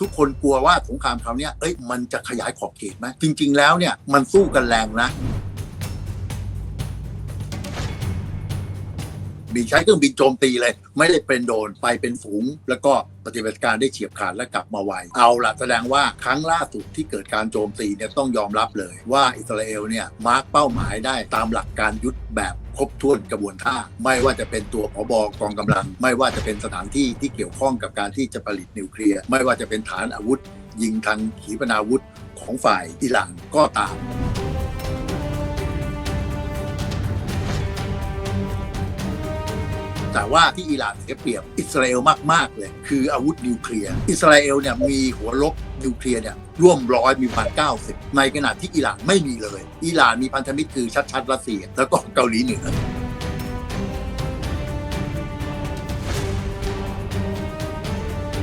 ทุกคนกลัวว่าสงครามคราวนี้เอ้ยมันจะขยายขอบเขตไหมจริง ๆ แล้วเนี่ยมันสู้กันแรงนะ มีใช้เครื่องบินโจมตีเลย ไม่ได้เป็นโดนไปเป็นฝูง แล้วก็ปฏิบัติการได้เฉียบขาดและกลับมาไว เอาละแสดงว่าครั้งล่าสุดที่เกิดการโจมตีเนี่ยต้องยอมรับเลย ว่าอิสราเอลเนี่ยมาร์กเป้าหมายได้ตามหลักการยุทธแบบครบถ้วนกระบวนท่า ไม่ว่าจะเป็นตัวผบกองกำลัง ไม่ว่าจะเป็นสถานที่ที่เกี่ยวข้องกับการที่จะผลิตนิวเคลียร์ ไม่ว่าจะเป็นฐานอาวุธ ยิงทางขีปนาวุธของฝ่ายอิหร่านก็ตาม แต่ว่าที่อิหร่านเสียเปรียบอิสราเอลมาก ๆ เลย คืออาวุธนิวเคลียร์อิสราเอลเนี่ยมีหัวลบนิวเคลียร์เนี่ยร่วมร้อยมีประมาณ90ในขณะที่อิหร่านไม่มีเลย อิหร่านมีพันธมิตรคือชัดๆรัสเซียแล้วก็เกาหลีเหนือ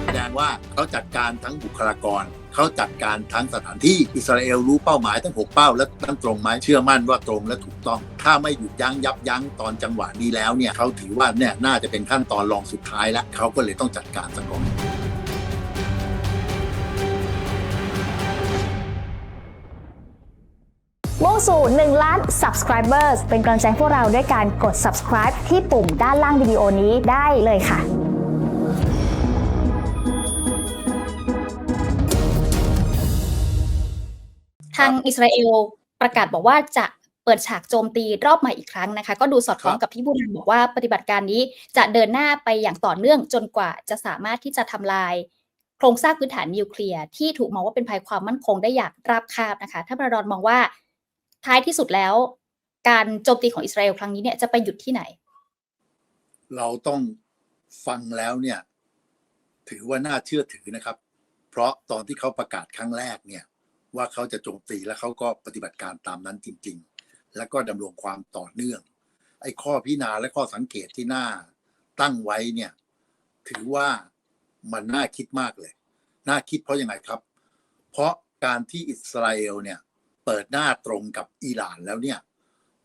แสดงว่าเขาจัดการทั้งบุคลากร เขาจัดการทั้งสถานที่อิสราเอลรู้เป้าหมายทั้ง 6 เป้าและตั้งตรงไหมเชื่อมั่นว่าตรงและถูกต้อง ถ้าไม่หยุดยั้งยับยั้งตอนจังหวะนี้แล้วเนี่ยเขาถือว่าเนี่ยน่าจะเป็นขั้นตอนรองสุดท้ายแล้วเขาก็เลยต้องจัดการซะก่อนมุ่งสู่1ล้าน subscribers เป็นกำลังใจพวกเราด้วยการกด subscribe ที่ปุ่มด้านล่างวิดีโอนี้ได้เลยค่ะ ทางอิสราเอลประกาศบอกว่าจะเปิดฉากโจมตีรอบใหม่อีกครั้งนะคะ ก็ดูสอดคล้องครับกับที่บูรันบอกว่าปฏิบัติการนี้จะเดินหน้าไปอย่างต่อเนื่องจนกว่าจะสามารถที่จะทำลาย โครงสร้างพื้นฐานนิวเคลียร์ที่ถูกมองว่าเป็นภัยความมั่นคงได้อย่างราบคาบนะคะ ถ้าประดอนมองว่าท้ายที่สุดแล้ว การโจมตีของอิสราเอลครั้งนี้เนี่ยจะไปหยุดที่ไหน เราต้องฟังแล้วเนี่ย ถือว่าน่าเชื่อถือนะครับ เพราะตอนที่เขาประกาศครั้งแรกเนี่ย ว่าเขาจะโจมตีแล้วเขาก็ปฏิบัติการตามนั้นจริง ๆ แล้วก็ดำรงความต่อเนื่อง ไอ้ข้อพิจารณาและข้อสังเกตที่น่าตั้งไว้เนี่ย ถือว่ามันน่าคิดมากเลย น่าคิดเพราะยังไงครับ เพราะการที่อิสราเอลเนี่ย เปิดหน้าตรงกับอิหร่านแล้วเนี่ย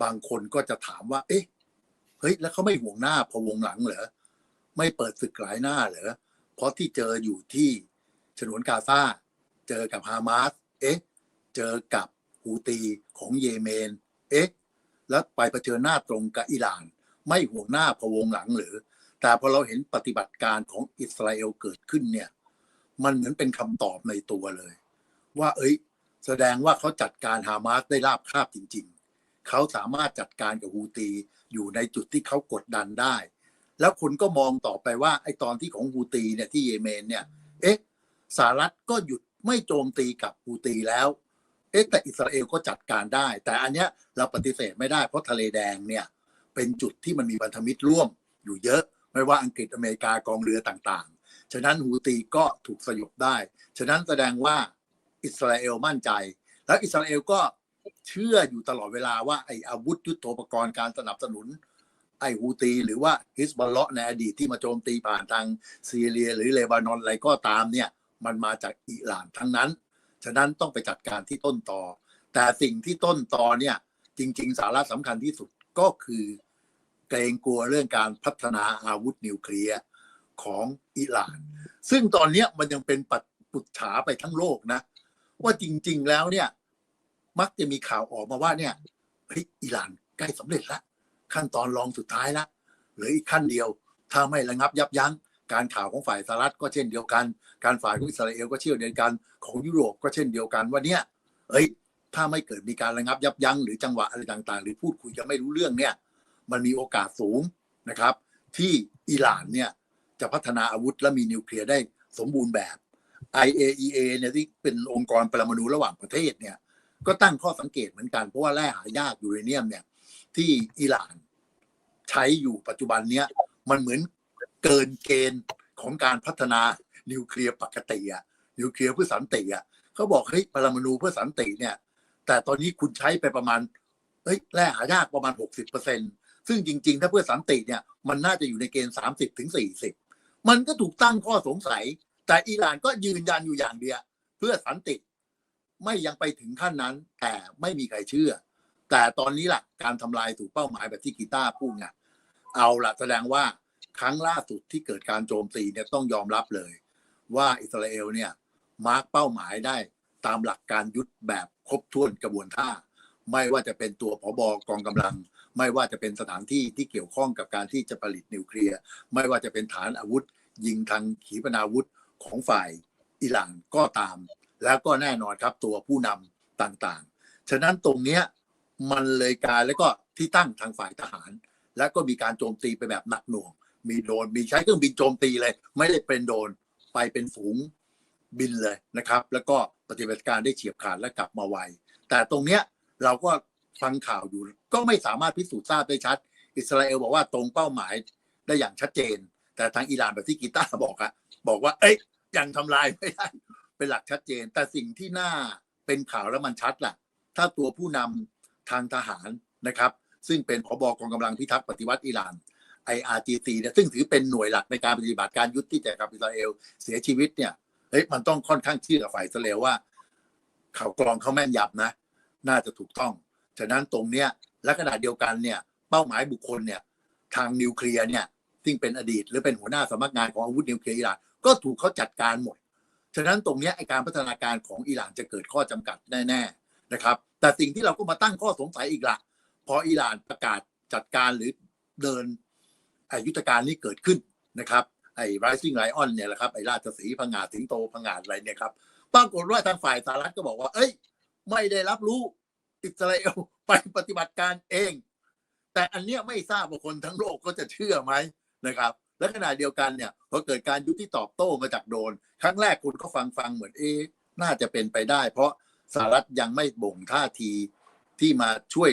บางคนก็จะถามว่า เอ๊ะเฮ้ยแล้วเขาไม่ห่วงหน้าพะวงหลังเหรอไม่เปิดศึกหลายหน้าเหรอเพราะที่เจออยู่ที่ฉนวนกาซาเจอกับฮามาส เอ๊ะ เจอกับฮูตีของเยเมน เอ๊ะ แล้วไปเผชิญหน้าตรงกับอิหร่าน ไม่ห่วงหน้าพะวงหลังหรือ แต่พอเราเห็นปฏิบัติการของอิสราเอลเกิดขึ้นเนี่ย มันเหมือนเป็นคำตอบในตัวเลย ว่า เอ้ย แสดงว่าเขาจัดการฮามาสได้ราบคาบจริง ๆ เขาสามารถจัดการกับฮูตีอยู่ในจุดที่เขากดดันได้ แล้วคุณก็มองต่อไปว่าไอ้ตอนที่ของฮูตีเนี่ยที่เยเมนเนี่ย เอ๊ะสหรัฐก็หยุด ไม่โจมตีกับฮูตีแล้วเอ๊ะแต่อิสราเอลก็จัดการได้ แต่อันเนี้ยเราปฏิเสธไม่ได้เพราะทะเลแดงเนี่ยเป็นจุดที่มันมีพันธมิตรร่วมอยู่เยอะ ไม่ว่าอังกฤษอเมริกากองเรือต่างๆ ฉะนั้นฮูตีก็ถูกสยบได้ ฉะนั้นแสดงว่าอิสราเอลมั่นใจ แล้วอิสราเอลก็เชื่ออยู่ตลอดเวลาว่าไอ้อาวุธยุทโธปกรณ์การสนับสนุน ไอ้ฮูตีหรือว่าฮิสบอลเลาะในอดีตที่มาโจมตีผ่านทางซีเรีย หรือเลบานอนอะไรก็ตามเนี่ย มันมาจากอิหร่านทั้งนั้น ฉะนั้นต้องไปจัดการที่ต้นตอ แต่สิ่งที่ต้นตอเนี่ยจริง ๆ สาระสำคัญที่สุดก็คือเกรงกลัวเรื่องการพัฒนาอาวุธนิวเคลียร์ของอิหร่าน ซึ่งตอนนี้มันยังเป็นปัดปุจฉาไปทั้งโลกนะ ว่าจริง ๆ แล้วเนี่ยมักจะมีข่าวออกมาว่าเนี่ยเฮ้ยอิหร่านใกล้สำเร็จละขั้นตอนรองสุดท้ายละเหลืออีกขั้นเดียว ถ้าไม่ระงับยับยั้ง การข่าวของฝ่ายสหรัฐก็เช่นเดียวกัน การฝ่ายของอิสราเอลก็เช่นเดียวกันของยุโรปก็เช่นเดียวกันว่าเนี่ยเอ้ย ถ้าไม่เกิดมีการระงับยับยั้งหรือจังหวะอะไรต่างๆ หรือพูดคุยกันไม่รู้เรื่องเนี่ย มันมีโอกาสสูงนะครับ ที่อิหร่านเนี่ยจะพัฒนาอาวุธและมีนิวเคลียร์ได้สมบูรณ์แบบ IAEA เนี่ยที่เป็นองค์กรปรมาณูระหว่างประเทศเนี่ยก็ตั้งข้อสังเกตเหมือนกันเพราะว่าแร่หายากยูเรเนียมเนี่ยที่อิหร่านใช้อยู่ปัจจุบันเนี้ยมันเหมือน เกินเกณฑ์ของการพัฒนานิวเคลียร์ปกติอะนิวเคลียร์เพื่อสันติอะเขาบอกเฮ้ยปรมาณูเพื่อสันติเนี่ย แต่ตอนนี้คุณใช้ไปประมาณเฮ้ยแร่หายากประมาณ 60เปอร์เซ็นซึ่งจริง ๆ ถ้าเพื่อสันติเนี่ยมันน่าจะอยู่ในเกณฑ์ 30ถึง40 มันก็ถูกตั้งข้อสงสัย แต่อิหร่านก็ยืนยันอยู่อย่างเดียว เพื่อสันติไม่ยังไปถึงขั้นนั้น แต่ไม่มีใครเชื่อ แต่ตอนนี้ล่ะ การทำลายถูกเป้าหมายแบบที่กีตาร์พูดไงเอาล่ะแสดงว่า ครั้งล่าสุดที่เกิดการโจมตีเนี่ยต้องยอมรับเลย ว่าอิสราเอลเนี่ยมาร์กเป้าหมายได้ตามหลักการยุทธแบบครบถ้วนกระบวนท่า ไม่ว่าจะเป็นตัวผบกองกำลัง ไม่ว่าจะเป็นสถานที่ที่เกี่ยวข้องกับการที่จะผลิตนิวเคลียร์ไม่ว่าจะเป็นฐานอาวุธ ยิงทางขีปนาวุธของฝ่ายอิหร่านก็ตาม แล้วก็แน่นอนครับตัวผู้นำต่างๆ ฉะนั้นตรงเนี้ยมันเลยกลายแล้วก็ที่ตั้งทางฝ่ายทหาร แล้วก็มีการโจมตีไปแบบหนักหน่วง มีโดรนมีใช้เครื่องบินโจมตีเลย ไม่ได้เป็นโดรนไปเป็นฝูงบินเลยนะครับ แล้วก็ปฏิบัติการได้เฉียบขาดและกลับมาไว แต่ตรงเนี้ยเราก็ฟังข่าวอยู่ ก็ไม่สามารถพิสูจน์ทราบได้ชัด อิสราเอลบอกว่าตรงเป้าหมายได้อย่างชัดเจน แต่ทางอิหร่านแบบที่กีตาร์บอกอะบอกว่า เอ้ยยังทำลายไม่ได้เป็นหลักชัดเจน แต่สิ่งที่น่าเป็นข่าวแล้วมันชัดล่ะ ถ้าตัวผู้นำทางทหารนะครับ ซึ่งเป็นผบกองกำลังพิทักษ์ปฏิวัติอิหร่าน IRGC เนี่ยซึ่งถือเป็นหน่วยหลักในการปฏิบัติการยุทธที่จกับอิสราเอลเสียชีวิตเนี่ยเฮ้ยมันต้องค่อนข้างเชื่อฝ่ายอิสราเอลว่าข่าวกรองเขาแม่นยำนะ น่าจะถูกต้อง ฉะนั้นตรงเนี้ยและขณะเดียวกันเนี่ย เป้าหมายบุคคลเนี่ย ทางนิวเคลียร์เนี่ยซึ่งเป็นอดีต หรือเป็นหัวหน้าสำนักงานของอาวุธนิวเคลียร์อิหร่านก็ถูกเขาจัดการหมด ฉะนั้นตรงเนี้ยไอการพัฒนาการของอิหร่านจะเกิดข้อจำกัดแน่ ๆนะครับ แต่สิ่งที่เราก็มาตั้งข้อสงสัยอีกละพออิหร่านประกาศจัดการหรือเดิน ยุทธการนี้เกิดขึ้นนะครับไอ้ rising lion เนี่ยแหละครับไอ้ราชสีพังงาดสิงโตพังงาอะไรเนี่ยครับปรากฏว่าทางฝ่ายสหรัฐก็บอกว่า เอ้ย ไม่ได้รับรู้อิสราเอลไปปฏิบัติการเอง แต่อันเนี้ยไม่ทราบว่าคนทั้งโลกก็จะเชื่อไหมนะครับ และขณะเดียวกันเนี่ยพอเกิดการยุติตอบโต้มาจากโดน ครั้งแรกคุณก็ฟังฟังเหมือนเอ๊ะน่าจะเป็นไปได้ เพราะสหรัฐยังไม่บ่งท่าทีที่มาช่วย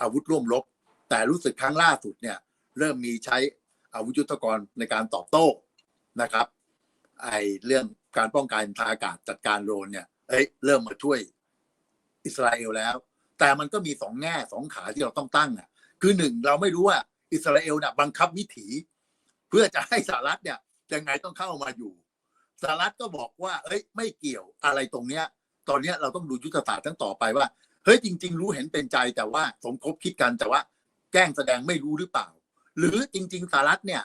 อาวุธร่วมรบแต่รู้สึกครั้งล่าสุดเนี่ย เริ่มมีใช้อาวุธยุทโธปกรณ์ในการตอบโต้นะครับ ไอเรื่องการป้องกันทางอากาศจัดการโดรนเนี่ยเอ้ยเริ่มมาช่วยอิสราเอลแล้ว แต่มันก็มีสองแง่สองขาที่เราต้องตั้งอะคือหนึ่งเราไม่รู้ว่าอิสราเอลเนี่ยบังคับวิถี เพื่อจะให้สหรัฐเนี่ยยังไงต้องเข้ามาอยู่สหรัฐก็บอกว่า เอ้ย ไม่เกี่ยวอะไรตรงเนี้ย ตอนเนี้ยเราต้องดูยุทธศาสตร์ทั้งต่อไปว่า เฮ้ยจริง ๆ รู้เห็นเป็นใจแต่ว่าสมคบคิดกันแต่ว่าแกล้งแสดงไม่รู้หรือเปล่า หรือจริง ๆสหรัฐเนี่ย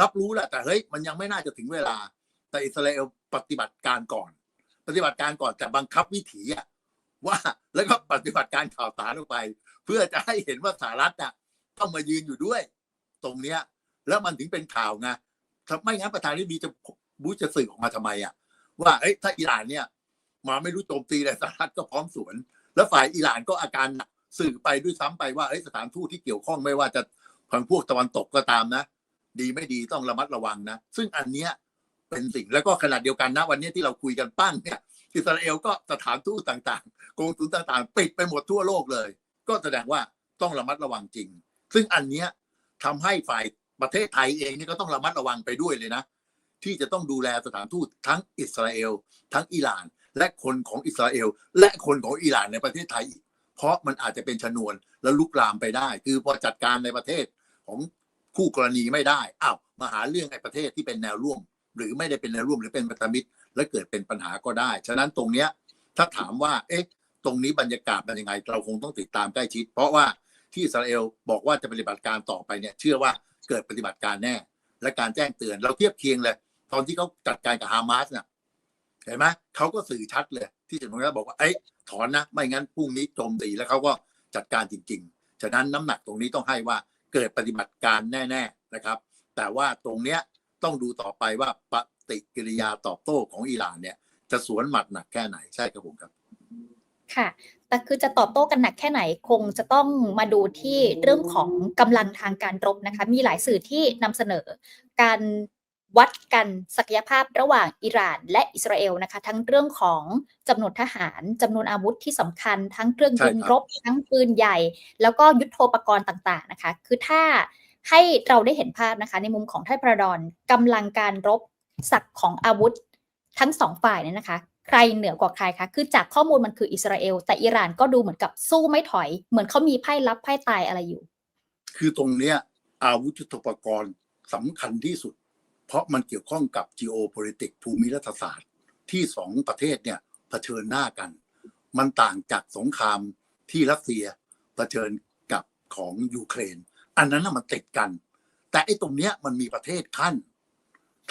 รับรู้แหละแต่เฮ้ยมันยังไม่น่าจะถึงเวลา แต่อิสราเอลปฏิบัติการก่อน ปฏิบัติการก่อนแต่บังคับวิถีอะว่าแล้วก็ปฏิบัติการข่าวสารออกไป เพื่อจะให้เห็นว่าสหรัฐน่ะต้องมายืนอยู่ด้วย ตรงเนี้ย แล้วมันถึงเป็นข่าวไงถ้าไม่งั้นประธานาธิบดีจะบูจะสื่อออกมาทำไมอะ ว่าเอ้ยถ้าอิหร่านเนี่ย มาไม่รู้โจมตีแต่สหรัฐก็พร้อมสวน แล้วฝ่ายอิหร่านก็อาการหนักสื่อไปด้วยซ้ำไปว่าเอ้ยสถานทูตที่เกี่ยวข้องไม่ว่าจะ ฝั่งพวกตะวันตกก็ตามนะ ดีไม่ดีต้องระมัดระวังนะ ซึ่งอันเนี้ยเป็นสิ่งแล้วก็ขนาดเดียวกันนะ วันนี้ที่เราคุยกันปั้งเนี่ยอิสราเอลก็สถานทูตต่างๆกองทุนต่างๆ ปิดไปหมดทั่วโลกเลย ก็แสดงว่าต้องระมัดระวังจริง ซึ่งอันเนี้ยทำให้ฝ่ายประเทศไทยเองนี่ก็ต้องระมัดระวังไปด้วยเลยนะ ที่จะต้องดูแลสถานทูตทั้งอิสราเอล ทั้งอิหร่าน และคนของอิสราเอล และคนของอิหร่านในประเทศไทย เพราะมันอาจจะเป็นชนวนแล้วลุกลามไปได้ คือพอจัดการในประเทศ ของคู่กรณีไม่ได้อ้าวมาหาเรื่องในประเทศที่เป็นแนวร่วม หรือไม่ได้เป็นแนวร่วมหรือเป็นพันธมิตร และเกิดเป็นปัญหาก็ได้ ฉะนั้นตรงเนี้ยถ้าถามว่า เอ๊ะ ตรงนี้บรรยากาศเป็นยังไง เราคงต้องติดตามใกล้ชิด เพราะว่าที่อิสราเอลบอกว่าจะปฏิบัติการต่อไปเนี่ย เชื่อว่าเกิดปฏิบัติการแน่ และการแจ้งเตือนเราเทียบเคียงเลย ตอนที่เขาจัดการกับฮามาสเนี่ยเห็นไหมเขาก็สื่อชัดเลย ที่จะบอกว่าเอ้ยถอนนะ ไม่งั้นพรุ่งนี้โจมตีแล้วเขาก็จัดการจริง ๆ ฉะนั้นน้ำหนักตรงนี้ต้องให้ว่า เกิดปฏิบัติการแน่ ๆนะครับ แต่ว่าตรงเนี้ยต้องดูต่อไปว่าปฏิกิริยาตอบโต้ของอิหร่านเนี่ย จะสวนหมัดหนักแค่ไหนใช่ครับผมครับ ค่ะ แต่คือจะตอบโต้กันหนักแค่ไหนคงจะต้องมาดูที่เรื่องของกำลังทางการรบนะคะ มีหลายสื่อที่นำเสนอการ วัดกันศักยภาพระหว่างอิหร่านและอิสราเอลนะคะ ทั้งเรื่องของจำนวนทหารจำนวนอาวุธที่สำคัญ ทั้งเครื่องยิงรบ ทั้งปืนใหญ่ แล้วก็ยุทโธปกรณ์ต่างๆนะคะ คือถ้าให้เราได้เห็นภาพนะคะ ในมุมของท่านประดอนกำลังการรบศักของอาวุธทั้งสองฝ่ายเนี่ยนะคะ ใครเหนือกว่าใครคะคือจากข้อมูลมันคืออิสราเอล แต่อิหร่านก็ดูเหมือนกับสู้ไม่ถอย เหมือนเขามีไพ่รับไพ่ตายอะไรอยู่ คือตรงเนี้ยอาวุธยุทโธปกรณ์สำคัญที่สุด เพราะมันเกี่ยวข้องกับ geopolitics ภูมิรัฐศาสตร์ ที่สองประเทศเนี่ยเผชิญหน้ากัน มันต่างจากสงครามที่รัสเซียเผชิญกับของยูเครน อันนั้นน่ะมันติดกัน แต่ไอ้ตรงเนี้ยมันมีประเทศขั้น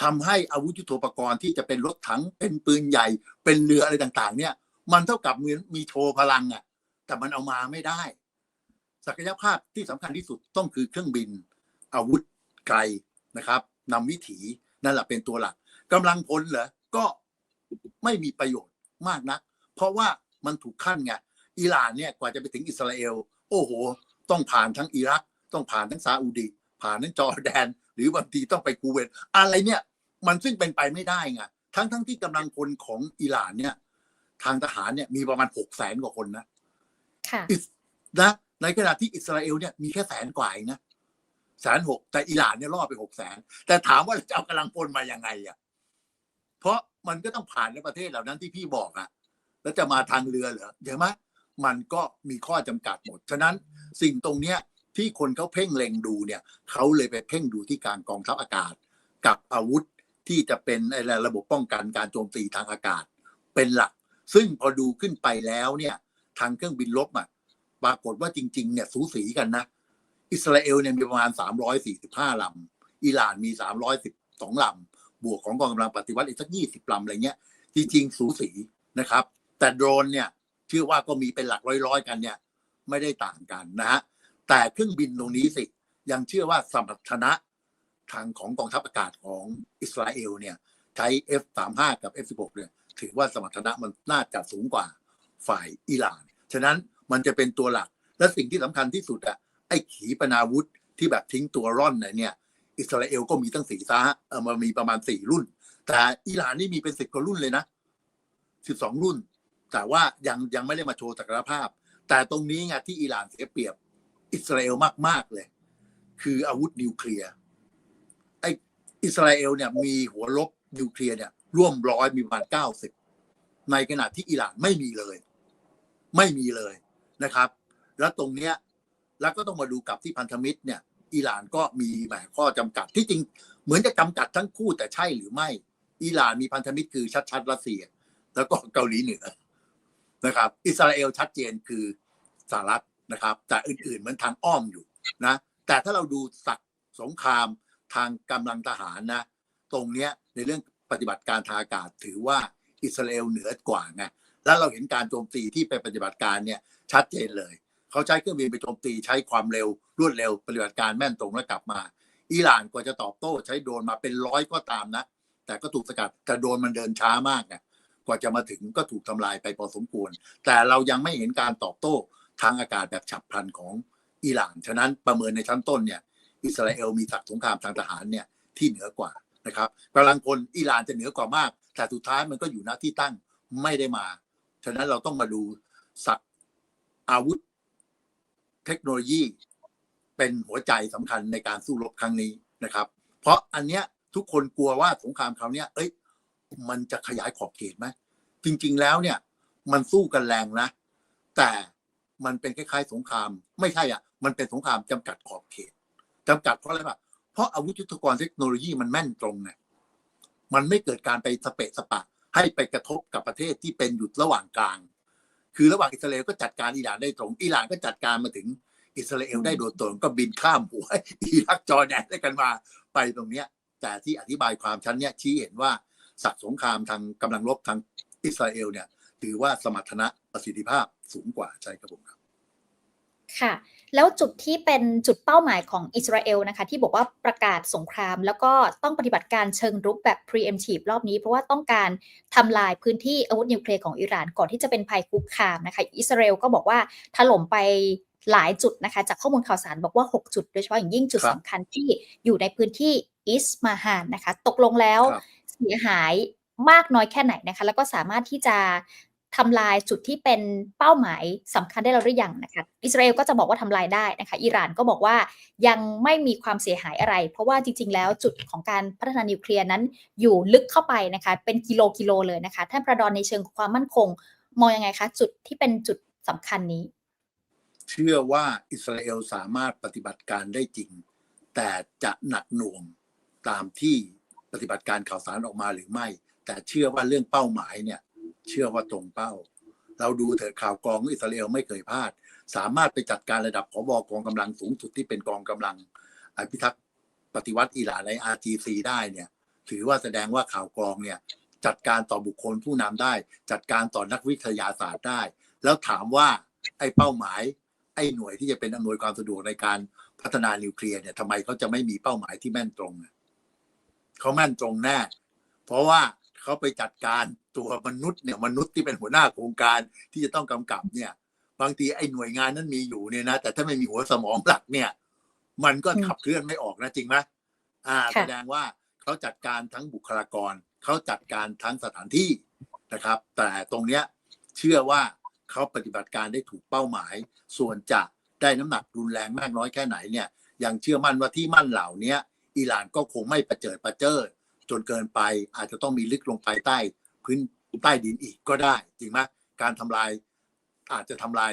ทำให้อาวุธยุทโธปกรณ์ที่จะเป็นรถถังเป็นปืนใหญ่ เป็นเรืออะไรต่างๆ เนี่ย มันเท่ากับมีมีโชว์พลังอะ่ะแต่มันเอามาไม่ได้ ศักยภาพที่สำคัญที่สุดต้องคือเครื่องบินอาวุธไกลนะครับ นำวิถีนั่นแหละเป็นตัวหลักกำลังพลเหรอก็ไม่มีประโยชน์มากนัก เพราะว่ามันถูกขั้นไงอิหร่านเนี่ยกว่าจะไปถึงอิสราเอล โอ้โห ต้องผ่านทั้งอิรัก ต้องผ่านทั้งซาอุดีผ่านทั้งจอร์แดน หรือบางทีต้องไปคูเวตอะไรเนี่ย มันซึ่งเป็นไปไม่ได้ไงทั้งทั้งที่กำลังพลของอิหร่านเนี่ย ทางทหารเนี่ยมีประมาณหกแสนกว่าคนนะค่ะอิสนะในขณะที่อิสราเอลเนี่ยมีแค่แสนกว่าเองนะ แสนหกแต่อิหร่านเนี่ยล่อไปหกแสนแต่ถามว่าจะเอากำลังพลมายังไงอะเพราะมันก็ต้องผ่านในประเทศเหล่านั้นที่พี่บอกอะ แล้วจะมาทางเรือเหรอเห็นไหมมันก็มีข้อจำกัดหมด ฉะนั้นสิ่งตรงเนี้ยที่คนเขาเพ่งเล็งดูเนี่ยเขาเลยไปเพ่งดูที่การกองทัพอากาศ กับอาวุธที่จะเป็นอะไรระบบป้องกันการโจมตีทางอากาศ เป็นหลัก ซึ่งพอดูขึ้นไปแล้วเนี่ย ทางเครื่องบินลบอะปรากฏว่าจริง ๆ เนี่ยสูสีกันนะ อิสราเอลเนี่ยมีประมาณ 345ลำอิหร่านมี 312ลำบวกของกองกำลังปฏิวัติอีกสัก 20ลำอะไรเงี้ย จริง ๆ สูสีนะครับ แต่โดรนเนี่ยเชื่อว่าก็มีเป็นหลักร้อยๆกันเนี่ยไม่ได้ต่างกันนะฮะแต่เครื่องบินตรงนี้สิยังเชื่อว่าสมรรถนะทางของกองทัพอากาศของอิสราเอลเนี่ยใช้ F35 กับ F16 เนี่ยถือว่าสมรรถนะมันน่าจะสูงกว่าฝ่ายอิหร่าน ฉะนั้นมันจะเป็นตัวหลัก และสิ่งที่สำคัญที่สุดอะ อ้ขีปนาวุธที่แบบทิ้งตัวร่อนเนี่ย อิสราเอลก็มีตั้งสี่ซ่าเออมันมีประมาณสี่รุ่น แต่อิหร่านนี่มีเป็นสิบกว่ารุ่นเลยนะสิบสองรุ่น แต่ว่ายังยังไม่ได้มาโชว์ศักยภาพ แต่ตรงนี้ไงที่อิหร่านเสียเปรียบ อิสราเอลมากๆเลย คืออาวุธนิวเคลียร์ไออิสราเอลเนี่ยมีหัวลบนิวเคลียร์เนี่ย ร่วมร้อยมีประมาณเก้าสิบในขณะที่อิหร่านไม่มีเลย ไม่มีเลยนะครับ แล้วตรงเนี้ย แล้วก็ต้องมาดูกับที่พันธมิตรเนี่ยอิหร่านก็มีแหมข้อจำกัดที่จริงเหมือนจะจำกัดทั้งคู่แต่ใช่หรือไม่ อิหร่านมีพันธมิตรคือชัดๆรัสเซีย แล้วก็เกาหลีเหนือนะครับ อิสราเอลชัดเจนคือสหรัฐนะครับ แต่อื่นๆมันทางอ้อมอยู่นะแต่ถ้าเราดูสักสงครามทางกำลังทหารนะ ตรงเนี้ยในเรื่องปฏิบัติการทางอากาศถือว่าอิสราเอลเหนือกว่าไงแล้วเราเห็นการโจมตีที่ไปปฏิบัติการเนี่ยชัดเจนเลย เขาใช้เครื่องบินไปโจมตีใช้ความเร็วรวดเร็วปฏิบัติการแม่นตรงแล้วกลับมา อิหร่านกว่าจะตอบโต้ใช้โดรนมาเป็นร้อยก็ตามนะ แต่ก็ถูกสกัดแต่โดรนมันเดินช้ามากไงกว่าจะมาถึงก็ถูกทำลายไปพอสมควร แต่เรายังไม่เห็นการตอบโต้ทางอากาศแบบฉับพลันของอิหร่าน ฉะนั้นประเมินในชั้นต้นเนี่ย อิสราเอลมีศักดิ์สงครามทางทหารเนี่ยที่เหนือกว่านะครับกำลังพลอิหร่านจะเหนือกว่ามาก แต่สุดท้ายมันก็อยู่หน้าที่ตั้งไม่ได้มา ฉะนั้นเราต้องมาดูศักดิ์อาวุธ เทคโนโลยีเป็นหัวใจสำคัญในการสู้รบครั้งนี้นะครับ เพราะอันเนี้ยทุกคนกลัวว่าสงครามคราวเนี้ยเอ้ย มันจะขยายขอบเขตไหมจริง ๆ แล้วเนี่ย มันสู้กันแรงนะ แต่มันเป็นคล้ายๆ สงคราม ไม่ใช่อะ มันเป็นสงครามจำกัดขอบเขตจำกัดเพราะอะไรป่ะเพราะอาวุธยุทโธปกรณ์เทคโนโลยีมันแม่นตรงไงมันไม่เกิดการไปสเปะสปะ ให้ไปกระทบกับประเทศที่เป็นอยู่ระหว่างกลาง คือระหว่างอิสราเอลก็จัดการอิหร่านได้ตรง อิหร่านก็จัดการมาถึงอิสราเอลได้โดยตรงก็บินข้ามหัวอิรักจอร์แดนได้กันมาไปตรงเนี้ย แต่ที่อธิบายความชั้นเนี้ยชี้เห็นว่าศักดิ์สงครามทางกำลังรบทางอิสราเอลเนี่ยถือว่าสมรรถนะประสิทธิภาพสูงกว่าใช่ครับผมครับ ค่ะ แล้วจุดที่เป็นจุดเป้าหมายของอิสราเอลนะคะ ที่บอกว่าประกาศสงคราม แล้วก็ต้องปฏิบัติการเชิงรุกแบบ preemptive รอบนี้ เพราะว่าต้องการทำลายพื้นที่อาวุธนิวเคลียร์ของอิหร่านก่อนที่จะเป็นภัยคุกคามนะคะ อิสราเอลก็บอกว่าถล่มไปหลายจุดนะคะ จากข้อมูลข่าวสารบอกว่า 6 จุด โดยเฉพาะอย่างยิ่งจุดครับสำคัญที่อยู่ในพื้นที่อิสมาฮานนะคะ ตกลงแล้วครับเสียหายมากน้อยแค่ไหนนะคะ แล้วก็สามารถที่จะ ทำลายจุดที่เป็นเป้าหมายสำคัญได้แล้วหรือยังนะคะอิสราเอลก็จะบอกว่าทำลายได้นะคะอิหร่านก็บอกว่ายังไม่มีความเสียหายอะไร เพราะว่าจริง ๆ แล้วจุดของการพัฒนานิวเคลียร์นั้นอยู่ลึกเข้าไปนะคะเป็นกิโลกิโลเลยนะคะท่านประดอนในเชิงความมั่นคง มองยังไงคะจุดที่เป็นจุดสำคัญนี้ เชื่อว่าอิสราเอลสามารถปฏิบัติการได้จริง แต่จะหนักหน่วงตามที่ปฏิบัติการข่าวสารออกมาหรือไม่ แต่เชื่อว่าเรื่องเป้าหมายเนี่ย เชื่อว่าตรงเป้า เราดูเถอะข่าวกองอิสราเอลไม่เคยพลาด สามารถไปจัดการระดับผบกองกำลังสูงสุดที่เป็นกองกำลังอภิทักษ์ปฏิวัติอิหร่านใน RGC ได้เนี่ย ถือว่าแสดงว่าข่าวกองเนี่ย จัดการต่อบุคคลผู้นำได้ จัดการต่อนักวิทยาศาสตร์ได้ แล้วถามว่าไอ้เป้าหมาย ไอ้หน่วยที่จะเป็นอำนวยความสะดวกในการพัฒนานิวเคลียร์เนี่ยทำไมเขาจะไม่มีเป้าหมายที่แม่นตรงเขาแม่นตรงแน่เพราะว่าเขาไปจัดการ ตัวมนุษย์เนี่ยมนุษย์ที่เป็นหัวหน้าโครงการที่จะต้องกำกับเนี่ย บางทีไอ้หน่วยงานนั้นมีอยู่เนี่ยนะแต่ถ้าไม่มีหัวสมองหลักเนี่ย มันก็อืมขับเคลื่อนไม่ออกนะจริงไหมอ่าค่ะแสดงว่าเขาจัดการทั้งบุคลากรเขาจัดการทั้งสถานที่นะครับ แต่ตรงเนี้ยเชื่อว่าเขาปฏิบัติการได้ถูกเป้าหมาย ส่วนจะได้น้ำหนักรุนแรงมากน้อยแค่ไหนเนี่ยยังเชื่อมั่นว่าที่มั่นเหล่าเนี้ยอิหร่านก็คงไม่ประเจิดประเจิดจนเกินไปอาจจะต้องมีลึกลงไปใต้ พื้นใต้ดินอีกก็ได้ จริงไหมการทำลายอาจจะทำลาย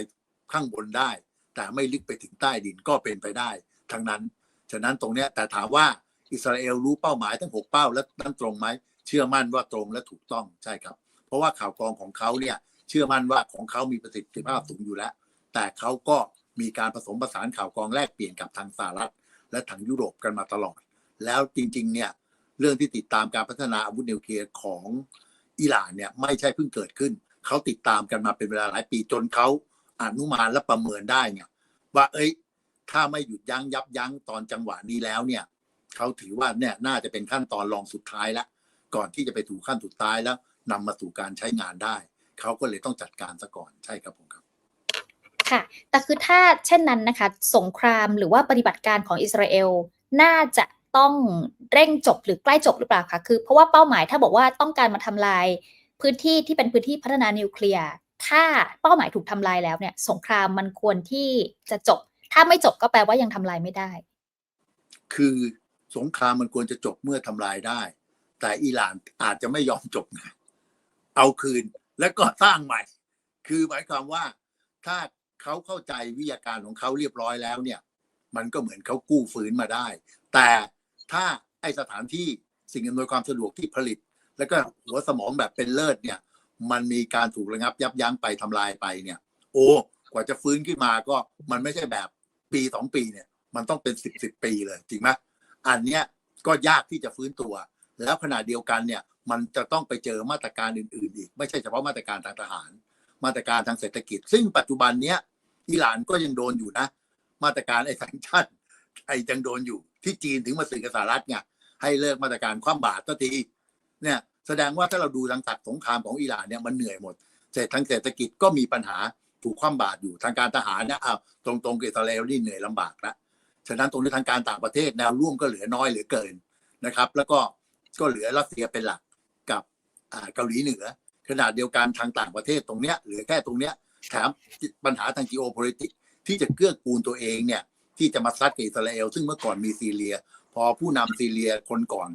ข้างบนได้ แต่ไม่ลึกไปถึงใต้ดินก็เป็นไปได้ ทั้งนั้น ฉะนั้นตรงเนี้ยแต่ถามว่าอิสราเอลรู้เป้าหมายทั้งหกเป้าและนั้นตรงไหมเชื่อมั่นว่าตรงและถูกต้องใช่ครับ เพราะว่าข่าวกรองของเขาเนี่ยเชื่อมั่นว่าของเขามีประสิทธิภาพสูงอยู่แล้ว แต่เขาก็มีการผสมผสานข่าวกรองแลกเปลี่ยนกับทางสหรัฐ และทางยุโรปกันมาตลอด แล้วจริงๆเนี่ยเรื่องที่ติดตามการพัฒนาอาวุธนิวเคลียร์ของ อิหร่านเนี่ยไม่ใช่เพิ่งเกิดขึ้น เขาติดตามกันมาเป็นเวลาหลายปีจนเขาอนุมานและประเมินได้เนี่ยว่าเอ้ย ถ้าไม่หยุดยั้งยับยั้งตอนจังหวะนี้แล้วเนี่ยเขาถือว่าเนี่ยน่าจะเป็นขั้นตอนรองสุดท้ายแล้วก่อนที่จะไปถูกขั้นสุดท้ายแล้วนำมาสู่การใช้งานได้ เขาก็เลยต้องจัดการซะก่อนใช่ครับผมครับค่ะแต่คือถ้าเช่นนั้นนะคะ สงครามหรือว่าปฏิบัติการของอิสราเอลน่าจะ ต้องเร่งจบหรือใกล้จบหรือเปล่าคะคือเพราะว่าเป้าหมายถ้าบอกว่าต้องการมาทำลายพื้นที่ที่เป็นพื้นที่พัฒนานิวเคลียร์ถ้าเป้าหมายถูกทำลายแล้วเนี่ย สงครามมันควรที่จะจบ ถ้าไม่จบก็แปลว่ายังทำลายไม่ได้ คือสงครามมันควรจะจบเมื่อทำลายได้ แต่อิหร่านอาจจะไม่ยอมจบนะเอาคืนแล้วก็สร้างใหม่ คือหมายความว่าถ้าเขาเข้าใจวิทยาการของเขาเรียบร้อยแล้วเนี่ย มันก็เหมือนเขากู้ฟื้นมาได้ แต่ ถ้าไอสถานที่สิ่งอำนวยความสะดวกที่ผลิต แล้วก็หัวสมองแบบเป็นเลิศเนี่ย มันมีการถูกระงับยับยั้งไปทำลายไปเนี่ย โอ้กว่าจะฟื้นขึ้นมาก็มันไม่ใช่แบบปีสองปีเนี่ย มันต้องเป็นสิบสิบปีเลยจริงไหมอันเนี้ยก็ยากที่จะฟื้นตัว แล้วขณะเดียวกันเนี่ยมันจะต้องไปเจอมาตรการอื่น ๆ อีก ไม่ใช่เฉพาะมาตรการทางทหาร มาตรการทางเศรษฐกิจ ซึ่งปัจจุบันเนี้ยอิหร่านก็ยังโดนอยู่นะ มาตรการไอ้สังชันไอ้ยังโดนอยู่ ที่จีนถึงมาสื่อกับสหรัฐไงให้เลิกมาตรการคว่ำบาตรสักทีเนี่ยแสดงว่าถ้าเราดูทางตัดสงครามของอิหร่านเนี่ยมันเหนื่อยหมดเศรษฐทางเศรษฐกิจก็มีปัญหาถูกคว่ำบาตรอยู่ทางการทหารเนี่ยอ้าวตรงๆกับอิสราเอลนี่เหนื่อยลำบากแล้วฉะนั้นตรงนี้ทางการต่างประเทศแนวร่วมก็เหลือน้อยเหลือเกินนะครับ แล้วก็ก็เหลือรัสเซียเป็นหลักกับเกาหลีเหนือขนาดเดียวกันทางต่างประเทศตรงเนี้ยเหลือแค่ตรงเนี้ยแถมปัญหาทาง geopolitics ที่จะเกื้อกูลตัวเองเนี่ย ที่จะมาซัดกับอิสราเอล ซึ่งเมื่อก่อนมีซีเรีย พอผู้นำซีเรียคนก่อน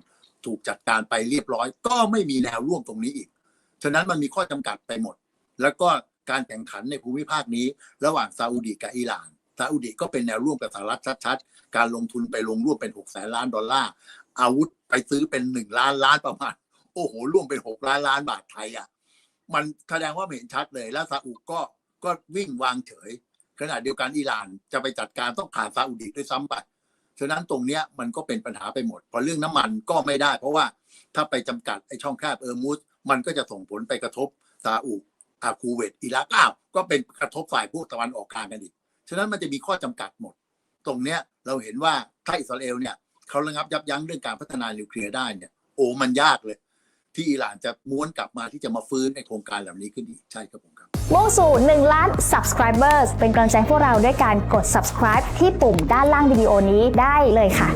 ถูกจัดการไปเรียบร้อย ก็ไม่มีแนวร่วมตรงนี้อีก ฉะนั้นมันมีข้อจำกัดไปหมด แล้วก็การแข่งขันในภูมิภาคนี้ ระหว่างซาอุดีกับอิหร่านซาอุดีก็เป็นแนวร่วมกับสหรัฐชัดๆ การลงทุนไปลงร่วมเป็นหกแสนล้านดอลลาร์ อาวุธไปซื้อเป็นหนึ่งล้านล้านประมาณ โอ้โห ร่วมเป็นหกล้านล้านบาทไทยอะ มันแสดงว่าเห็นชัดเลย แล้วซาอุก็ก็วิ่งวางเฉย ขณะเดียวกันอิหร่านจะไปจัดการต้องผ่านซาอุดีด้วยซ้ำไปฉะนั้นตรงเนี้ยมันก็เป็นปัญหาไปหมด พอเรื่องน้ำมันก็ไม่ได้ เพราะว่าถ้าไปจำกัดไอ้ช่องแคบเออร์มุสมันก็จะส่งผลไปกระทบซาอุอาคูเวตอิรักอ้าวก็เป็นกระทบฝ่ายพวกตะวันออกกลางกันอีกฉะนั้นมันจะมีข้อจำกัดหมด ตรงเนี้ยเราเห็นว่าถ้าอิสราเอลเนี่ยเขาระงับยับยั้งเรื่องการพัฒนานิวเคลียร์ได้เนี่ยโอ้มันยากเลย ที่อิหร่านจะม้วนกลับมาที่จะมาฟื้นในโครงการเหล่านี้ขึ้นอีกใช่ครับผม มุ่งสู่ 1 ล้าน subscribers เป็นกำลังใจพวกเราด้วยการกด subscribe ที่ปุ่มด้านล่างวิดีโอนี้ได้เลยค่ะ